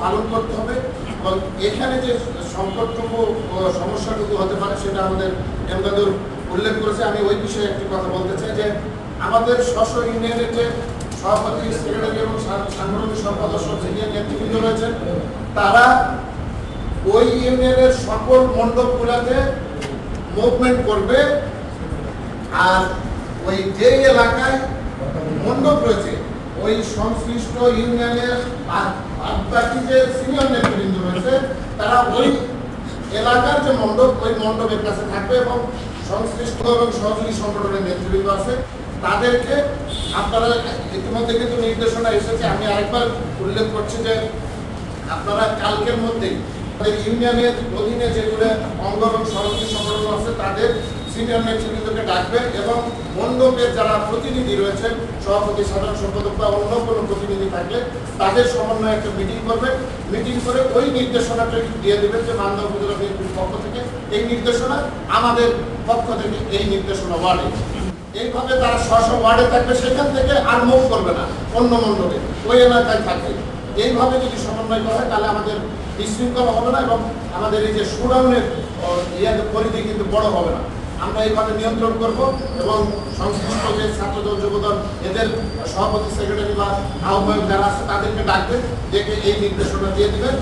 পালন করতে হবে এবং এখানে যে সংকটটুকু সমস্যাটুকু হতে পারে সেটা আমাদের এমদাদুর উল্লেখ করেছে। আমি ওই বিষয়ে একটি কথা বলতে চাই যে আমাদের স্ব ইউনিয়নের যে সভাপতি, সেক্রেটারি এবং সাংগঠনিক সম্পাদক সিনিয়র নেতৃবৃন্দ রয়েছেন, তারা ওই ইউনিয়নের সকল মণ্ডপগুলোতে মুভমেন্ট করবে। আর ওই যে এলাকায় সংশ্লিষ্ট ইউনিয়নের বাকি যে সিনিয়র নেতৃবৃন্দ রয়েছে, তারা ওই এলাকার যে মণ্ডপ, ওই মণ্ডপের কাছে থাকবে এবং সংশ্লিষ্ট এবং সহযোগী সংগঠনের নেতৃবৃন্দ আছে। তাদেরকে আপনারা ইতিমধ্যে কিন্তু নির্দেশনা এসেছে। আমি আরেকবার উল্লেখ করছি যে আপনারা কালকের মধ্যেই ইউনিয়নের অধীনে যেগুলো অঙ্গ এবং সহযোগী সংগঠন আছে, তাদের সিনিয়র নেতৃবৃন্দকে ডাকবেন এবং মণ্ডপের যারা প্রতিনিধি রয়েছেন, সভাপতি, সাধারণ সম্পাদক বা অন্য কোনো প্রতিনিধি থাকলে তাদের সমন্বয়ে একটা মিটিং করবেন মিটিং করে ওই নির্দেশনাটা দিয়ে দেবেন যে মান্দা উপজেলা বিএনপির পক্ষ থেকে এই নির্দেশনা, আমাদের পক্ষ থেকে এই নির্দেশনা ওয়ার্ডে। এইভাবে তারা স্ব ওয়ার্ডে থাকবে, সেখান থেকে আর মুভ করবে না অন্য মণ্ডপে ওই এলাকায় থাকবে এইভাবে যদি সমন্বয় করা হয়, তাহলে আমাদের বিশৃঙ্খলা হবে না এবং আমাদের এই যে সুডাউনের ইয়াদের পরিধি কিন্তু বড় হবে না। আমরা এইভাবে নিয়ন্ত্রণ করব এবং সংশ্লিষ্ট যে ছাত্রদল যুবদল এদের সভাপতি, সেক্রেটারি বা আহ্বায়ক যারা আছে তাদেরকে ডাকবে, ডেকে এই নির্দেশনা দিয়ে দিবেন